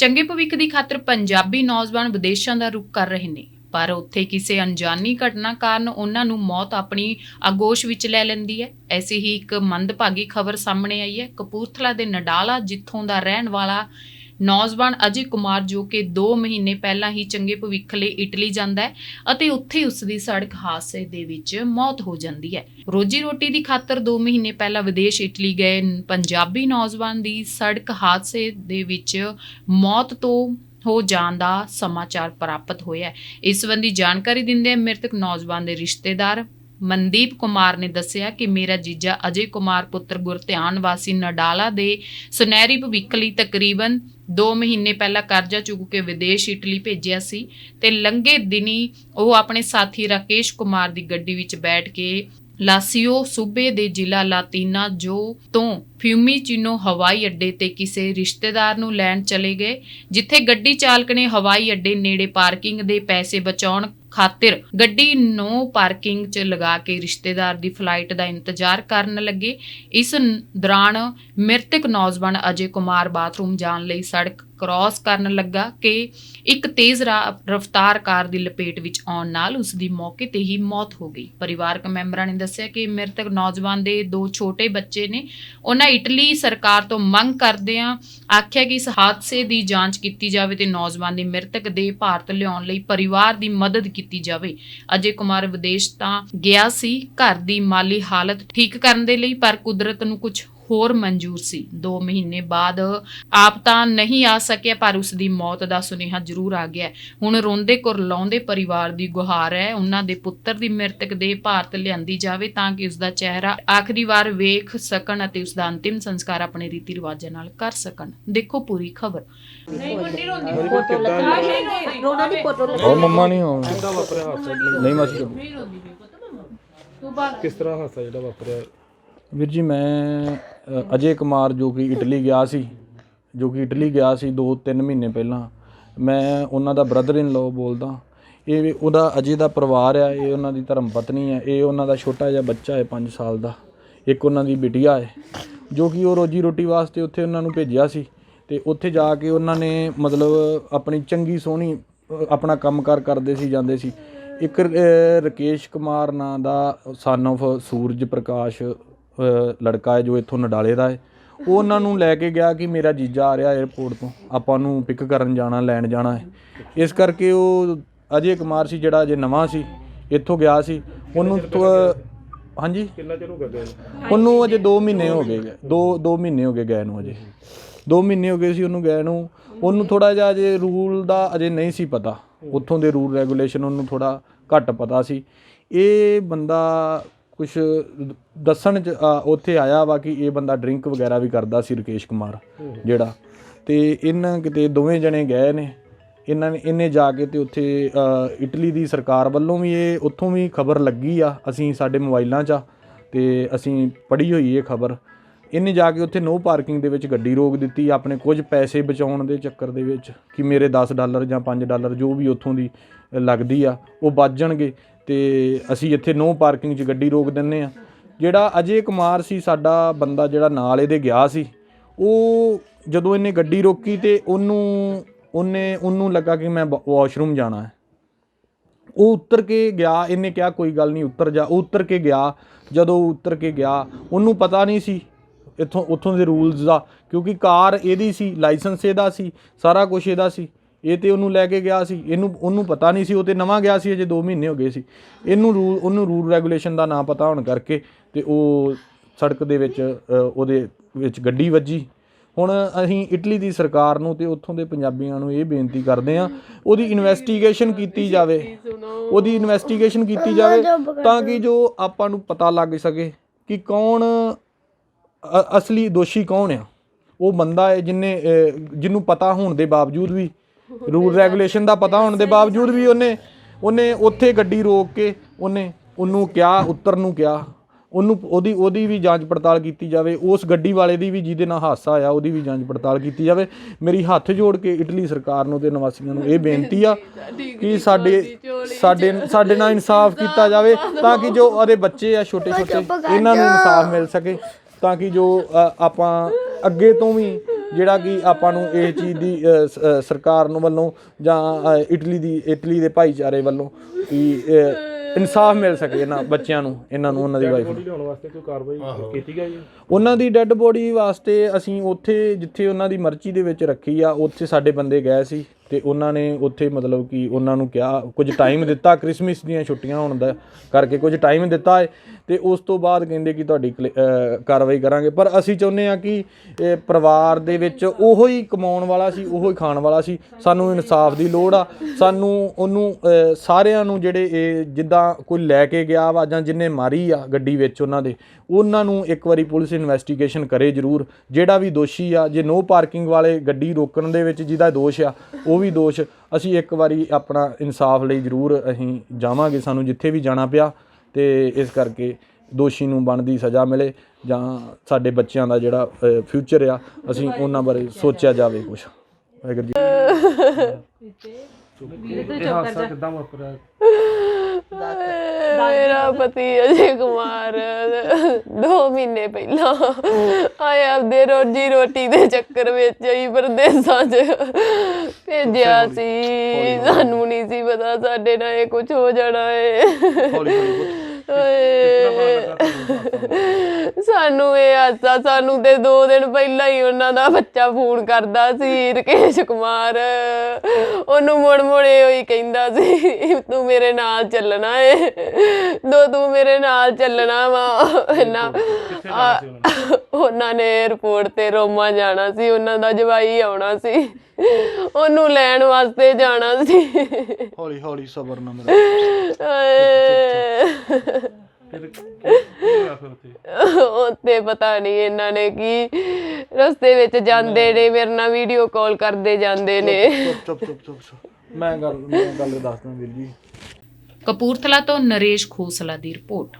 ਚੰਗੇ ਭਵਿੱਖ ਦੀ ਖਾਤਰ ਪੰਜਾਬੀ ਨੌਜਵਾਨ ਵਿਦੇਸ਼ਾਂ ਦਾ ਰੁਖ ਕਰ ਰਹੇ ਨੇ। ਪਰ ਉੱਥੇ ਕਿਸੇ ਅਣਜਾਣੀ ਘਟਨਾ ਕਾਰਨ ਉਹਨਾਂ ਨੂੰ ਮੌਤ ਆਪਣੀ ਆਗੋਸ਼ ਵਿੱਚ ਲੈ ਲੈਂਦੀ ਹੈ। ਐਸੀ ਹੀ ਇੱਕ ਮੰਦਭਾਗੀ ਖਬਰ ਸਾਹਮਣੇ ਆਈ ਹੈ। ਕਪੂਰਥਲਾ ਦੇ ਨਡਾਲਾ, ਜਿੱਥੋਂ ਦਾ ਰਹਿਣ ਵਾਲਾ ਨੌਜਵਾਨ ਅਜੇ ਕੁਮਾਰ ਜੋ ਕਿ 2 ਮਹੀਨੇ ਪਹਿਲਾਂ ਹੀ ਚੰਗੇ ਭਵਿੱਖ ਲਈ ਇਟਲੀ ਜਾਂਦਾ ਹੈ ਅਤੇ ਉੱਥੇ ਉਸ ਦੀ ਸੜਕ ਹਾਦਸੇ ਦੇ ਵਿੱਚ ਮੌਤ ਹੋ ਜਾਂਦੀ ਹੈ। ਰੋਜੀ ਰੋਟੀ ਦੀ ਖਾਤਰ 2 ਮਹੀਨੇ ਪਹਿਲਾਂ ਵਿਦੇਸ਼ ਇਟਲੀ ਗਏ ਪੰਜਾਬੀ ਨੌਜਵਾਨ ਦੀ ਸੜਕ ਹਾਦਸੇ ਦੇ ਵਿੱਚ ਮੌਤ ਤੋਂ ਹੋ ਜਾਣ ਦਾ ਸਮਾਚਾਰ ਪ੍ਰਾਪਤ ਹੋਇਆ ਇਸ ਸੰਬੰਧੀ ਜਾਣਕਾਰੀ ਦਿੰਦੇ ਮ੍ਰਿਤਕ ਨੌਜਵਾਨ ਦੇ ਰਿਸ਼ਤੇਦਾਰ ਮਨਦੀਪ ਕੁਮਾਰ ਨੇ ਦੱਸਿਆ ਕਿ ਮੇਰਾ ਜੀਜਾ ਅਜੇ ਕੁਮਾਰ ਪੁੱਤਰ ਗੁਰਧਿਆਨ ਵਾਸੀ ਨਡਾਲਾ ਦੇ ਸੁਨਹਿਰੀ ਭਵਿੱਖ ਲਈ ਤਕਰੀਬਨ 2 ਮਹੀਨੇ ਪਹਿਲਾਂ ਕਰਜ਼ਾ ਚੁੱਕ ਕੇ ਵਿਦੇਸ਼ ਇਟਲੀ ਭੇਜਿਆ ਸੀ ਤੇ ਲੰਗੇ ਦਿਨੀ ਉਹ ਆਪਣੇ ਸਾਥੀ ਰਾਕੇਸ਼ ਕੁਮਾਰ ਦੀ ਗੱਡੀ ਵਿੱਚ ਬੈਠ ਕੇ ਲਾਸੀਓ ਸੂਬੇ ਦੇ ਜ਼ਿਲ੍ਹਾ ਲਾਤੀਨਾ ਜੋ ਤੋਂ ਫਿਊਮੀਚਿਨੋ ਹਵਾਈ ਅੱਡੇ ਤੇ ਕਿਸੇ ਰਿਸ਼ਤੇਦਾਰ ਨੂੰ ਲੈਣ ਚਲੇ ਗਏ, ਜਿੱਥੇ ਗੱਡੀ ਚਾਲਕ ਨੇ ਹਵਾਈ ਅੱਡੇ ਨੇੜੇ ਪਾਰਕਿੰਗ ਦੇ ਪੈਸੇ ਬਚਾਉਣ ਖਾਤਰ ਗੱਡੀ ਨੋ ਪਾਰਕਿੰਗ 'ਚ ਲਗਾ ਕੇ ਰਿਸ਼ਤੇਦਾਰ ਦੀ ਫਲਾਈਟ ਦਾ ਇੰਤਜ਼ਾਰ ਕਰਨ ਲੱਗੇ। ਇਸ ਦੌਰਾਨ ਮ੍ਰਿਤਕ ਨੌਜਵਾਨ ਅਜੇ ਕੁਮਾਰ ਬਾਥਰੂਮ ਜਾਣ ਲਈ ਸੜਕ ਕ੍ਰਾਸ ਕਰਨ ਲੱਗਾ ਕਿ ਇੱਕ ਤੇਜ਼ ਰਫ਼ਤਾਰ ਕਾਰ ਦੀ ਲਪੇਟ ਵਿੱਚ ਆਉਣ ਨਾਲ ਉਸ ਦੀ ਮੌਕੇ ਤੇ ਹੀ ਮੌਤ ਹੋ ਗਈ। ਪਰਿਵਾਰਕ ਮੈਂਬਰਾਂ ਨੇ ਦੱਸਿਆ ਕਿ ਮ੍ਰਿਤਕ ਨੌਜਵਾਨ ਦੇ ਦੋ ਛੋਟੇ ਬੱਚੇ ਨੇ। ਉਹਨਾਂ ਇਟਲੀ ਸਰਕਾਰ ਤੋਂ ਮੰਗ ਕਰਦਿਆਂ ਆਖਿਆ ਕਿ ਇਸ ਹਾਦਸੇ ਦੀ ਜਾਂਚ ਕੀਤੀ ਜਾਵੇ ਤੇ ਨੌਜਵਾਨ ਦੀ ਮ੍ਰਿਤਕ ਦੇ ਭਾਰਤ ਲਿਆਉਣ ਲਈ ਪਰਿਵਾਰ ਦੀ ਮਦਦ ਕੀਤੀ ਜਾਵੇ। ਅਜੇ ਕੁਮਾਰ ਵਿਦੇਸ਼ ਤਾਂ ਗਿਆ ਸੀ। ਘਰ ਦੀ ਮਾਲੀ ਹਾਲਤ ਠੀਕ ਕਰਨ ਦੇ ਲਈ, ਪਰ ਕੁਦਰਤ ਨੂੰ ਕੁਝ ਹੋਰ ਮਨਜ਼ੂਰ ਸੀ। 2 ਮਹੀਨੇ ਬਾਅਦ ਆਪ ਤਾਂ ਨਹੀਂ ਆ ਸਕਿਆ ਪਰ ਉਸ ਦੀ ਮੌਤ ਦਾ ਸੁਨੇਹਾ ਜ਼ਰੂਰ ਆ ਗਿਆ। ਹੁਣ ਰੋਂਦੇ ਕੁਰਲਾਉਂਦੇ ਪਰਿਵਾਰ ਦੀ ਗੁਹਾਰ ਹੈ। ਉਹਨਾਂ ਦੇ ਪੁੱਤਰ ਦੀ ਮ੍ਰਿਤਕ ਦੇ ਭਾਰਤ ਲਿਆਂਦੀ ਜਾਵੇ ਤਾਂ ਕਿ ਉਸ ਦਾ ਚਿਹਰਾ ਆਖਰੀ ਵਾਰ ਵੇਖ ਸਕਣ ਅਤੇ ਉਸ ਦਾ ਅੰਤਿਮ ਸੰਸਕਾਰ ਆਪਣੇ ਰੀਤੀ ਰਿਵਾਜਾਂ ਨਾਲ ਕਰ ਸਕਣ। ਦੇਖੋ ਪੂਰੀ ਖਬਰ। ਰੋਣਾ ਦੀ ਫੋਟੋ ਉਹ ਮੰਮਾ ਨਹੀਂ ਹੋ ਕਿੱਦਾਂ ਵਾਪਰਿਆ ਹਾਦਸਾ? ਜੀ? ਨਹੀਂ ਮਾਸੀ ਕਿਸ ਤਰ੍ਹਾਂ ਹਾਦਸਾ ਜਿਹੜਾ ਵਾਪਰਿਆ? ਵੀਰ ਜੀ ਮੈਂ ਅ, ਅਜੇ ਕੁਮਾਰ ਜੋ ਕਿ ਇਟਲੀ ਗਿਆ ਸੀ ਜੋ ਕਿ ਇਟਲੀ ਗਿਆ ਸੀ 2-3 ਮਹੀਨੇ ਪਹਿਲਾਂ ਮੈਂ ਉਹਨਾਂ ਦਾ ਬ੍ਰਦਰ ਇਨ ਲੋ ਬੋਲਦਾ। ਇਹ ਵੀ ਉਹਦਾ ਅਜੇ ਦਾ ਪਰਿਵਾਰ ਆ ਇਹ ਉਹਨਾਂ ਦੀ ਧਰਮ ਪਤਨੀ ਹੈ ਇਹ ਉਹਨਾਂ ਦਾ ਛੋਟਾ ਜਿਹਾ ਬੱਚਾ ਹੈ 5 ਸਾਲ ਦਾ ਇੱਕ ਉਹਨਾਂ ਦੀ ਬਿਟੀਆ ਹੈ ਜੋ ਕਿ ਉਹ ਰੋਜੀ ਰੋਟੀ ਵਾਸਤੇ ਉੱਥੇ ਉਹਨਾਂ ਨੂੰ ਭੇਜਿਆ ਸੀ ਤੇ ਉੱਥੇ ਜਾ ਕੇ ਉਹਨਾਂ ਨੇ ਮਤਲਬ ਆਪਣੀ ਚੰਗੀ ਸੋਹਣੀ ਅ, ਆਪਣਾ ਕੰਮਕਾਰ ਕਰਦੇ ਸੀ ਜਾਂਦੇ ਸੀ। ਇੱਕ ਅ, ਰਕੇਸ਼ ਕੁਮਾਰ ਨਾਂ ਦਾ ਸਨ of ਸੂਰਜ ਪ੍ਰਕਾਸ਼ ਲੜਕਾ ਹੈ ਜੋ ਇੱਥੋਂ ਨਡਾਲੇ ਦਾ ਹੈ। ਉਹ ਉਹਨਾਂ ਨੂੰ ਲੈ ਕੇ ਗਿਆ ਕਿ ਮੇਰਾ ਜੀਜਾ ਆ ਰਿਹਾ 에어ਪੋਰਟ ਤੋਂ। ਆਪਾਂ ਨੂੰ ਪਿਕ ਕਰਨ ਜਾਣਾ ਲੈਣ ਜਾਣਾ ਹੈ। ਇਸ ਕਰਕੇ ਉਹ ਅਜੇ ਕੁਮਾਰ ਸੀ ਜਿਹੜਾ ਅਜੇ ਨਵਾਂ ਸੀ ਇੱਥੋਂ ਗਿਆ ਸੀ। ਉਹਨੂੰ ਹਾਂਜੀ? ਕਿੰਨਾ ਚਿਰ ਹੋ ਗਿਆ? ਉਹਨੂੰ ਅਜੇ 2 ਮਹੀਨੇ ਹੋ ਗਏ ਗਏ। ਦੋ 2 ਮਹੀਨੇ ਹੋ ਗਏ ਗਏ ਨੂੰ ਅਜੇ। 2 ਮਹੀਨੇ ਹੋ ਗਏ ਸੀ ਉਹਨੂੰ ਗਏ ਨੂੰ। ਉਹਨੂੰ ਥੋੜਾ ਜਿਹਾ ਅਜੇ ਰੂਲ ਦਾ ਅਜੇ ਨਹੀਂ ਸੀ ਪਤਾ। ਉੱਥੋਂ ਦੇ ਰੂਲ ਰੈਗੂਲੇਸ਼ਨ ਉਹਨੂੰ ਥੋੜਾ ਘੱਟ ਪਤਾ ਸੀ। ਇਹ ਬੰਦਾ ਕੁਝ ਦੱਸਣ ਚ ਉੱਥੇ ਆਇਆ ਵਾ ਕਿ ਇਹ ਬੰਦਾ ਡਰਿੰਕ ਵਗੈਰਾ ਵੀ ਕਰਦਾ ਸੀ ਰਕੇਸ਼ ਕੁਮਾਰ ਜਿਹੜਾ। ਤੇ ਇਹਨਾਂ ਕਿਤੇ ਦੋਵੇਂ ਜਣੇ ਗਏ ਨੇ। ਇਹਨਾਂ ਨੇ ਇਹਨੇ ਜਾ ਕੇ ਤੇ ਉੱਥੇ ਇਟਲੀ ਦੀ ਸਰਕਾਰ ਵੱਲੋਂ ਵੀ ਇਹ ਉੱਥੋਂ ਵੀ ਖਬਰ ਲੱਗੀ ਆ ਅਸੀਂ ਸਾਡੇ ਮੋਬਾਈਲਾਂ 'ਚ ਤੇ ਅਸੀਂ ਪੜ੍ਹੀ ਹੋਈ ਇਹ ਖਬਰ। ਇਹਨੇ ਜਾ ਕੇ ਉੱਥੇ ਨੋ ਪਾਰਕਿੰਗ ਦੇ ਵਿੱਚ ਗੱਡੀ ਰੋਕ ਦਿੱਤੀ ਆਪਣੇ ਕੁਝ ਪੈਸੇ ਬਚਾਉਣ ਦੇ ਚੱਕਰ ਦੇ ਵਿੱਚ ਕਿ ਮੇਰੇ 10 ਡਾਲਰ ਜਾਂ 5 ਡਾਲਰ ਜੋ ਵੀ ਉੱਥੋਂ ਦੀ ਲੱਗਦੀ ਆ ਉਹ ਬਚ ਜਾਣਗੇ। ਤੇ ਅਸੀਂ ਇੱਥੇ ਨੋ ਪਾਰਕਿੰਗ 'ਚ ਗੱਡੀ ਰੋਕ ਦਿੰਨੇ ਆ। ਜਿਹੜਾ ਅਜੇ ਕੁਮਾਰ ਸੀ, ਸਾਡਾ ਬੰਦਾ ਜਿਹੜਾ ਨਾਲ ਇਹਦੇ ਗਿਆ ਸੀ, ਉਹ ਜਦੋਂ ਇਹਨੇ ਗੱਡੀ ਰੋਕੀ ਤੇ ਉਹਨੂੰ, ਉਹਨੇ, ਉਹਨੂੰ ਲੱਗਾ ਕਿ ਮੈਂ ਵਾਸ਼ਰੂਮ ਜਾਣਾ ਹੈ। ਉਹ ਉੱਤਰ ਕੇ ਗਿਆ, ਇਹਨੇ ਕਿਹਾ ਕੋਈ ਗੱਲ ਨਹੀਂ, ਉੱਤਰ ਜਾ, ਉਹ ਉੱਤਰ ਕੇ ਗਿਆ। ਜਦੋਂ ਉਹ ਉੱਤਰ ਕੇ ਗਿਆ, ਉਹਨੂੰ ਪਤਾ ਨਹੀਂ ਸੀ ਇੱਥੋਂ, ਉੱਥੋਂ ਦੇ ਰੂਲਸ ਦਾ, ਕਿਉਂਕਿ ਕਾਰ ਇਹਦੀ ਸੀ, ਲਾਇਸੈਂਸ ਇਹਦਾ ਸੀ, ਸਾਰਾ ਕੁਝ ਇਹਦਾ ਸੀ। ਇਹ ਤੇ ਉਹਨੂੰ ਲੈ ਕੇ ਗਿਆ ਸੀ ਇਹਨੂੰ ਉਹਨੂੰ ਪਤਾ ਨਹੀਂ ਸੀ ਉਹ ਤੇ ਨਵਾਂ ਗਿਆ ਸੀ ਅਜੇ 2 ਮਹੀਨੇ ਹੋ ਗਏ ਸੀ। ਇਹਨੂੰ ਰੂਲ ਉਹਨੂੰ ਰੂਲ ਰੈਗੂਲੇਸ਼ਨ ਦਾ ਨਾ ਪਤਾ ਹੋਣ ਕਰਕੇ ਤੇ ਉਹ ਸੜਕ ਦੇ ਵਿੱਚ ਉਹਦੇ ਵਿੱਚ ਗੱਡੀ ਵੱਜੀ। ਹੁਣ ਅਸੀਂ ਇਟਲੀ ਦੀ ਸਰਕਾਰ ਨੂੰ ਤੇ ਉੱਥੋਂ ਦੇ ਪੰਜਾਬੀਆਂ ਨੂੰ ਇਹ ਬੇਨਤੀ ਕਰਦੇ ਹਾਂ ਉਹਦੀ ਇਨਵੈਸਟੀਗੇਸ਼ਨ ਕੀਤੀ ਜਾਵੇ। ਉਹਦੀ ਇਨਵੈਸਟੀਗੇਸ਼ਨ ਕੀਤੀ ਜਾਵੇ ਤਾਂ ਕਿ ਜੋ ਆਪਾਂ ਨੂੰ ਪਤਾ ਲੱਗ ਸਕੇ ਕਿ ਕੌਣ ਅਸਲੀ ਦੋਸ਼ੀ ਕੌਣ ਆ। ਉਹ ਬੰਦਾ ਹੈ ਜਿਨੇ ਜਿਹਨੂੰ ਪਤਾ ਹੋਣ ਦੇ ਬਾਵਜੂਦ ਵੀ ਰੂਲ ਰੈਗੂਲੇਸ਼ਨ ਦਾ ਪਤਾ ਹੋਣ ਦੇ ਬਾਵਜੂਦ ਵੀ ਉਹਨੇ ਉਹਨੇ ਉੱਥੇ ਗੱਡੀ ਰੋਕ ਕੇ ਉਹਨੇ ਉਹਨੂੰ ਕਿਹਾ ਉੱਤਰ ਨੂੰ ਕਿਹਾ। ਉਹਨੂੰ ਉਹਦੀ ਉਹਦੀ ਵੀ ਜਾਂਚ ਪੜਤਾਲ ਕੀਤੀ ਜਾਵੇ। ਉਸ ਗੱਡੀ ਵਾਲੇ ਦੀ ਵੀ ਜਿਹਦੇ ਨਾਲ ਹਾਦਸਾ ਆਇਆ ਉਹਦੀ ਵੀ ਜਾਂਚ ਪੜਤਾਲ ਕੀਤੀ ਜਾਵੇ। ਮੇਰੀ ਹੱਥ ਜੋੜ ਕੇ ਇਟਲੀ ਸਰਕਾਰ ਨੂੰ ਤੇ ਨਿਵਾਸੀਆਂ ਨੂੰ ਇਹ ਬੇਨਤੀ ਆ ਕਿ ਸਾਡੇ ਸਾਡੇ ਸਾਡੇ ਨਾਲ ਇਨਸਾਫ ਕੀਤਾ ਜਾਵੇ ਤਾਂ ਕਿ ਜੋ ਉਹਦੇ ਬੱਚੇ ਆ ਛੋਟੇ ਛੋਟੇ ਇਹਨਾਂ ਨੂੰ ਇਨਸਾਫ ਮਿਲ ਸਕੇ ਤਾਂ ਕਿ ਜੋ ਆਪਾਂ ਅੱਗੇ ਤੋਂ ਵੀ ਜਿਹੜਾ ਕਿ ਆਪਾਂ ਨੂੰ ਇਹ ਚੀਜ਼ ਦੀ ਸਰਕਾਰ ਨੂੰ ਵੱਲੋਂ ਜਾਂ ਇਟਲੀ ਦੀ ਇਟਲੀ ਦੇ ਭਾਈਚਾਰੇ ਵੱਲੋਂ ਕਿ ਇਨਸਾਫ ਮਿਲ ਸਕੇ ਇਹਨਾਂ ਬੱਚਿਆਂ ਨੂੰ ਇਹਨਾਂ ਨੂੰ ਉਹਨਾਂ ਦੀ ਵਾਈਫ ਨੂੰ। ਬੋਡੀ ਲਿਆਉਣ ਵਾਸਤੇ ਕੋਈ ਕਾਰਵਾਈ ਕੀਤੀ ਗਈ ਹੈ? ਉਹਨਾਂ ਦੀ ਡੈੱਡ ਬੋਡੀ ਵਾਸਤੇ ਅਸੀਂ ਉੱਥੇ ਜਿੱਥੇ ਉਹਨਾਂ ਦੀ ਮਰਚੀ ਦੇ ਵਿੱਚ ਰੱਖੀ ਆ ਉੱਥੇ ਸਾਡੇ ਬੰਦੇ ਗਏ ਸੀ। ਤੇ ਉਹਨਾਂ ਨੇ ਉੱਥੇ ਮਤਲਬ ਕਿ ਉਹਨਾਂ ਨੂੰ ਕਿਹਾ, ਕੁਝ ਟਾਈਮ ਦਿੱਤਾ ਕ੍ਰਿਸਮਸ ਦੀਆਂ ਛੁੱਟੀਆਂ ਹੋਣ ਦਾ ਕਰਕੇ ਕੁਝ ਟਾਈਮ ਦਿੱਤਾ ਹੈ ਤੇ ਉਸ ਤੋਂ ਬਾਅਦ ਕਹਿੰਦੇ ਕਿ ਤੁਹਾਡੀ ਕਲੇ- ਕਾਰਵਾਈ ਕਰਾਂਗੇ। ਪਰ ਅਸੀਂ ਚਾਹੁੰਦੇ ਆ ਕਿ ਪਰਿਵਾਰ ਦੇ ਵਿੱਚ ਉਹੋ ਹੀ ਕਮਾਉਣ ਵਾਲਾ ਸੀ, ਉਹੋ ਹੀ ਖਾਣ ਵਾਲਾ ਸੀ। ਸਾਨੂੰ ਇਨਸਾਫ ਦੀ ਲੋੜ ਆ। ਸਾਨੂੰ ਉਹਨੂੰ ਸਾਰਿਆਂ ਨੂੰ ਜਿਹੜੇ ਇਹ ਜਿੱਦਾਂ ਕੋਈ ਲੈ ਕੇ ਗਿਆ ਵਾ ਜਾਂ ਜਿੰਨੇ ਮਾਰੀ ਆ ਗੱਡੀ ਵਿੱਚ ਉਹਨਾਂ ਦੇ, ਉਹਨਾਂ ਨੂੰ ਇੱਕ ਵਾਰੀ ਪੁਲਿਸ ਇਨਵੈਸਟੀਗੇਸ਼ਨ ਕਰੇ ਜ਼ਰੂਰ। ਜਿਹੜਾ ਵੀ ਦੋਸ਼ੀ ਆ, ਜੇ ਨੋ ਪਾਰਕਿੰਗ ਵਾਲੇ ਗੱਡੀ ਰੋਕਣ ਦੇ ਵਿੱਚ ਜਿਹਦਾ ਦੋਸ਼ ਆ, ਉਹ ਵੀ ਦੋਸ਼ ਅਸੀਂ ਇੱਕ ਵਾਰੀ ਆਪਣਾ ਇਨਸਾਫ ਲਈ ਜ਼ਰੂਰ ਅਸੀਂ ਜਾਵਾਂਗੇ, ਸਾਨੂੰ ਜਿੱਥੇ ਵੀ ਜਾਣਾ ਪਿਆ ਤੇ ਇਸ ਕਰਕੇ ਦੋਸ਼ੀ ਨੂੰ ਬਣਦੀ ਸਜ਼ਾ ਮਿਲੇ ਜਾਂ ਸਾਡੇ ਬੱਚਿਆਂ ਦਾ ਜਿਹੜਾ ਫਿਊਚਰ ਆ, ਅਸੀਂ ਉਹਨਾਂ ਬਾਰੇ ਸੋਚਿਆ ਜਾਵੇ ਕੁਝ ਵਾਹਿਗੁਰੂ ਜੀ ਇਹ ਹਾਦਸਾ ਕਿੱਦਾਂ ਵਾਪਰਿਆ? ਮੇਰਾ ਪਤੀ ਅਜੇ ਕੁਮਾਰ। 2 ਮਹੀਨੇ ਪਹਿਲਾਂ ਆਏ ਆਪਦੇ ਰੋਜੀ ਰੋਟੀ ਦੇ ਚੱਕਰ ਵਿੱਚ ਹੀ ਪਰਦੇਸਾਂ 'ਚ ਭੇਜਿਆ ਸੀ। ਸਾਨੂੰ ਨਹੀਂ ਸੀ ਪਤਾ ਸਾਡੇ ਨਾਲ ਇਹ ਕੁਝ ਹੋ ਜਾਣਾ ਹੈ ਓਏ ਸਾਨੂੰ ਇਹ ਆਸਾ ਸਾਨੂੰ ਤੇ 2 ਦਿਨ ਪਹਿਲਾਂ ਹੀ ਉਹਨਾਂ ਦਾ ਬੱਚਾ ਫੋਨ ਕਰਦਾ ਸੀ ਰਕੇਸ਼ ਕੁਮਾਰ। ਉਹਨੂੰ ਮੁੜ ਮੁੜੇ ਹੋਈ ਕਹਿੰਦਾ ਸੀ ਤੂੰ ਮੇਰੇ ਨਾਲ ਚੱਲਣਾ ਏ। ਦੋ ਤੂੰ ਮੇਰੇ ਨਾਲ ਚੱਲਣਾ ਵਾ। ਨਾ ਉਹਨਾਂ ਨੇ 에어ਪੋਰਟ ਤੇ ਰੋਮਾ ਜਾਣਾ ਸੀ ਉਹਨਾਂ ਦਾ ਜਵਾਈ ਆਉਣਾ ਸੀ। ਉਹਨੂੰ ਲੈਣ ਵਾਸਤੇ ਜਾਣਾ ਸੀ। ਹੌਲੀ ਹੌਲੀ ਸਬਰ ਨਾਲ ਮੇਰਾ। ਫਿਰ ਕੀ ਹੋਇਆ ਫਿਰ ਉੱਥੇ? ਉੱਤੇ ਪਤਾ ਨਹੀਂ ਇਹਨਾਂ ਨੇ ਕੀ ਰਸਤੇ ਵਿੱਚ ਜਾਂਦੇ ਨੇ। ਮੇਰੇ ਨਾਲ ਵੀਡੀਓ ਕਾਲ ਕਰਦੇ ਜਾਂਦੇ ਨੇ। ਚੁੱਪ ਚੁੱਪ ਚੁੱਪ ਚੁੱਪ। ਮੈਂ ਗੱਲ ਮੈਂ ਗੱਲ ਦੱਸਦਾ ਵੀਰ ਜੀ। ਕਪੂਰਥਲਾ ਤੋਂ ਨਰੇਸ਼ ਖੋਸਲਾ ਦੀ ਰਿਪੋਰਟ।